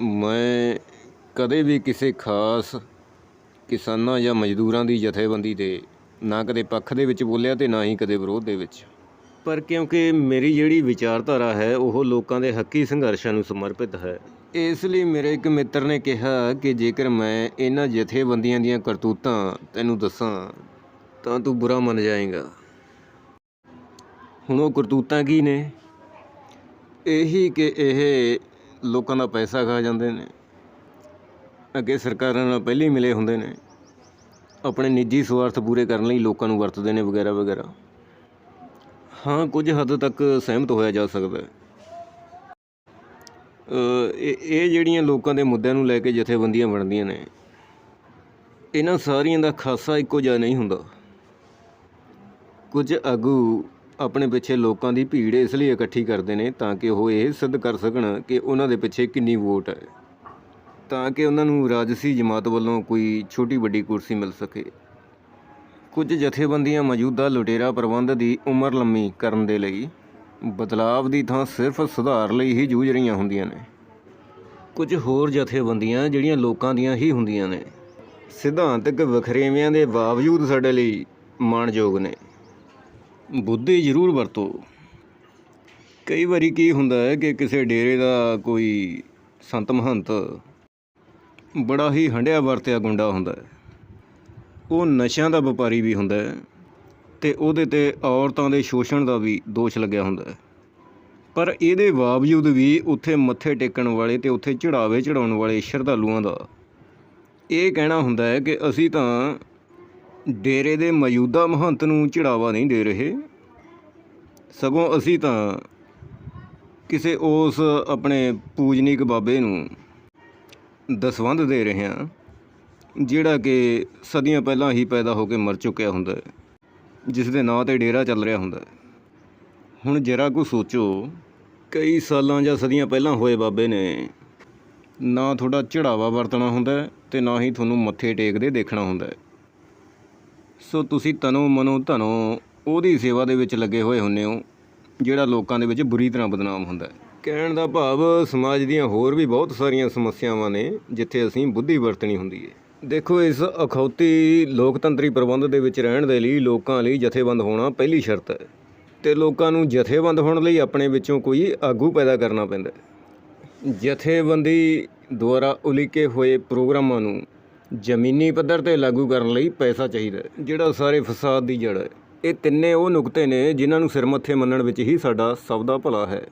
ਮੈਂ ਕਦੇ ਵੀ ਕਿਸੇ ਖਾਸ ਕਿਸਾਨਾਂ ਜਾਂ ਮਜ਼ਦੂਰਾਂ ਦੀ ਜਥੇਬੰਦੀ ਦੇ ਨਾ ਕਦੇ ਪੱਖ ਦੇ ਵਿੱਚ ਬੋਲਿਆ ਤੇ ਨਾ ਹੀ ਕਦੇ ਵਿਰੋਧ ਦੇ ਵਿੱਚ। ਪਰ ਕਿਉਂਕਿ ਮੇਰੀ ਜਿਹੜੀ ਵਿਚਾਰਧਾਰਾ ਹੈ ਉਹ ਲੋਕਾਂ ਦੇ ਹੱਕੀ ਸੰਘਰਸ਼ਾਂ ਨੂੰ ਸਮਰਪਿਤ ਹੈ। ਇਸ ਲਈ ਮੇਰੇ ਇੱਕ ਮਿੱਤਰ ਨੇ ਕਿਹਾ ਕਿ ਜੇਕਰ ਮੈਂ ਇਹਨਾਂ ਜਥੇਬੰਦੀਆਂ ਦੀਆਂ ਕਰਤੂਤਾਂ ਤੈਨੂੰ ਦੱਸਾਂ ਤਾਂ ਤੂੰ ਬੁਰਾ ਮੰਨ ਜਾਏਗਾ। ਹੁਣ ਉਹ ਕਰਤੂਤਾਂ ਕੀ ਨੇ? ਇਹੀ ਕਿ ਇਹ ਲੋਕਾਂ ਦਾ ਪੈਸਾ ਖਾ ਜਾਂਦੇ ਨੇ। ਅੱਗੇ ਸਰਕਾਰਾਂ ਨਾਲ ਪਹਿਲਾਂ ਹੀ ਮਿਲੇ ਹੁੰਦੇ ਨੇ। ਆਪਣੇ ਨਿੱਜੀ ਸਵਾਰਥ ਪੂਰੇ ਕਰਨ ਲਈ ਲੋਕਾਂ ਨੂੰ ਵਰਤਦੇ ਨੇ ਵਗੈਰਾ ਵਗੈਰਾ। ਹਾਂ, ਕੁਝ ਹੱਦ ਤੱਕ ਸਹਿਮਤ ਹੋਇਆ ਜਾ ਸਕਦਾ ਹੈ। ਇਹ ਇਹ ਜਿਹੜੀਆਂ ਲੋਕਾਂ ਦੇ ਮੁੱਦਿਆਂ ਨੂੰ ਲੈ ਕੇ ਜਥੇਬੰਦੀਆਂ ਬਣਦੀਆਂ ਨੇ, ਇਹਨਾਂ ਸਾਰੀਆਂ ਦਾ ਖਾਸਾ ਇੱਕੋ ਜਿਹਾ ਨਹੀਂ ਹੁੰਦਾ। ਕੁਝ ਆਗੂ ਆਪਣੇ ਪਿੱਛੇ ਲੋਕਾਂ ਦੀ ਭੀੜ ਇਸ ਲਈ ਇਕੱਠੀ ਕਰਦੇ ਨੇ ਤਾਂ ਕਿ ਉਹ ਇਹ ਸਿੱਧ ਕਰ ਸਕਣ ਕਿ ਉਹਨਾਂ ਦੇ ਪਿੱਛੇ ਕਿੰਨੀ ਵੋਟ ਹੈ। ਤਾਂ ਕਿ ਉਹਨਾਂ ਨੂੰ ਰਾਜਸੀ ਜਮਾਤ ਵੱਲੋਂ ਕੋਈ ਛੋਟੀ ਵੱਡੀ ਕੁਰਸੀ ਮਿਲ ਸਕੇ। ਕੁਝ ਜਥੇਬੰਦੀਆਂ ਮੌਜੂਦਾ ਲੁਟੇਰਾ ਪ੍ਰਬੰਧ ਦੀ ਉਮਰ ਲੰਮੀ ਕਰਨ ਦੇ ਲਈ ਬਦਲਾਵ ਦੀ ਥਾਂ ਸਿਰਫ ਸੁਧਾਰ ਲਈ ਹੀ ਜੂਝ ਰਹੀਆਂ ਹੁੰਦੀਆਂ ਨੇ। ਕੁਝ ਹੋਰ ਜਥੇਬੰਦੀਆਂ ਜਿਹੜੀਆਂ ਲੋਕਾਂ ਦੀਆਂ ਹੀ ਹੁੰਦੀਆਂ ਨੇ। ਸਿਧਾਂਤਕ ਵਖਰੇਵਿਆਂ ਦੇ ਬਾਵਜੂਦ ਸਾਡੇ ਲਈ ਮਾਣਯੋਗ ਨੇ। ਬੁੱਧੀ ਜ਼ਰੂਰ ਵਰਤੋ। ਕਈ ਵਾਰੀ ਕੀ ਹੁੰਦਾ ਹੈ ਕਿ ਕਿਸੇ ਡੇਰੇ ਦਾ ਕੋਈ ਸੰਤ ਮਹੰਤ ਬੜਾ ਹੀ ਹੰਡਿਆ ਵਰਤਿਆ ਗੁੰਡਾ ਹੁੰਦਾ ਹੈ। ਉਹ ਨਸ਼ਿਆਂ ਦਾ ਵਪਾਰੀ ਵੀ ਹੁੰਦਾ ਹੈ ਤੇ ਉਹਦੇ ਤੇ ਔਰਤਾਂ ਦੇ ਸ਼ੋਸ਼ਣ ਦਾ ਵੀ ਦੋਸ਼ ਲੱਗਿਆ ਹੁੰਦਾ ਹੈ। ਪਰ ਇਹਦੇ ਬਾਵਜੂਦ ਵੀ ਉੱਥੇ ਮੱਥੇ ਟੇਕਣ ਵਾਲੇ ਤੇ ਉੱਥੇ ਚੜਾਵੇ ਚੜਾਉਣ ਵਾਲੇ ਸ਼ਰਧਾਲੂਆਂ ਦਾ ਇਹ ਕਹਿਣਾ ਹੁੰਦਾ ਹੈ ਕਿ ਅਸੀਂ ਤਾਂ ਡੇਰੇ ਦੇ ਮੌਜੂਦਾ ਮਹੰਤ ਨੂੰ ਚੜਾਵਾ ਨਹੀਂ ਦੇ ਰਹੇ। ਸਗੋਂ ਅਸੀਂ ਤਾਂ ਕਿਸੇ ਉਸ ਆਪਣੇ ਪੂਜਨੀਕ ਬਾਬੇ ਨੂੰ ਦਸਵੰਧ ਦੇ ਰਹੇ ਹਾਂ, ਜਿਹੜਾ ਕਿ ਸਦੀਆਂ ਪਹਿਲਾਂ ਹੀ ਪੈਦਾ ਹੋ ਕੇ ਮਰ ਚੁੱਕਿਆ ਹੁੰਦਾ ਹੈ, ਜਿਸ ਦੇ ਨਾਂ ਤੇ ਡੇਰਾ ਚੱਲ ਰਿਹਾ ਹੁੰਦਾ ਹੈ। ਹੁਣ ਜਰਾ ਕੁ ਸੋਚੋ, ਕਈ ਸਾਲਾਂ ਜਾਂ ਸਦੀਆਂ ਪਹਿਲਾਂ ਹੋਏ ਬਾਬੇ ਨੇ ਨਾ ਤੁਹਾਡਾ ਚੜਾਵਾ ਵਰਤਣਾ ਹੁੰਦਾ ਹੈ ਤੇ ਨਾ ਹੀ ਤੁਹਾਨੂੰ ਮੱਥੇ ਟੇਕਦੇ ਦੇਖਣਾ ਹੁੰਦਾ ਸੋ ਤੁਸੀਂ ਤਨੋ ਮਨੋ ਧਨੋ ਉਹਦੀ ਸੇਵਾ ਦੇ ਵਿੱਚ ਲੱਗੇ ਹੋਏ ਹੁੰਨੇ ਹੋ, ਜਿਹੜਾ ਲੋਕਾਂ ਦੇ ਵਿੱਚ ਬੁਰੀ ਤਰ੍ਹਾਂ ਬਦਨਾਮ ਹੁੰਦਾ ਹੈ। ਕਹਿਣ ਦਾ ਭਾਵ ਸਮਾਜ ਦੀਆਂ ਹੋਰ ਵੀ ਬਹੁਤ ਸਾਰੀਆਂ ਸਮੱਸਿਆਵਾਂ ਨੇ, ਜਿੱਥੇ ਅਸੀਂ ਬੁੱਧੀ ਵਰਤਣੀ ਹੁੰਦੀ ਹੈ। ਦੇਖੋ, ਇਸ ਅਖੌਤੀ ਲੋਕਤੰਤਰੀ ਪ੍ਰਬੰਧ ਦੇ ਵਿੱਚ ਰਹਿਣ ਦੇ ਲਈ ਲੋਕਾਂ ਲਈ ਜਥੇਬੰਦ ਹੋਣਾ ਪਹਿਲੀ ਸ਼ਰਤ ਹੈ ਤੇ ਲੋਕਾਂ ਨੂੰ ਜਥੇਬੰਦ ਹੋਣ ਲਈ ਆਪਣੇ ਵਿੱਚੋਂ ਕੋਈ ਆਗੂ ਪੈਦਾ ਕਰਨਾ ਪੈਂਦਾ ਜਥੇਬੰਦੀ ਦੁਆਰਾ ਉਲੀਕੇ ਹੋਏ ਪ੍ਰੋਗਰਾਮਾਂ ਨੂੰ ਜ਼ਮੀਨੀ ਪੱਧਰ ਤੇ ਲਾਗੂ ਕਰਨ ਲਈ ਪੈਸਾ ਚਾਹੀਦਾ ਹੈ। ਜਿਹੜਾ ਸਾਰੇ ਫਸਾਦ ਦੀ ਜੜ ਹੈ, ਇਹ ਤਿੰਨੇ ਉਹ ਨੁਕਤੇ ਨੇ ਜਿਨ੍ਹਾਂ ਨੂੰ ਸਿਰ ਮੱਥੇ ਮੰਨਣ ਵਿੱਚ ਹੀ ਸਾਡਾ ਸਭ ਦਾ ਭਲਾ ਹੈ।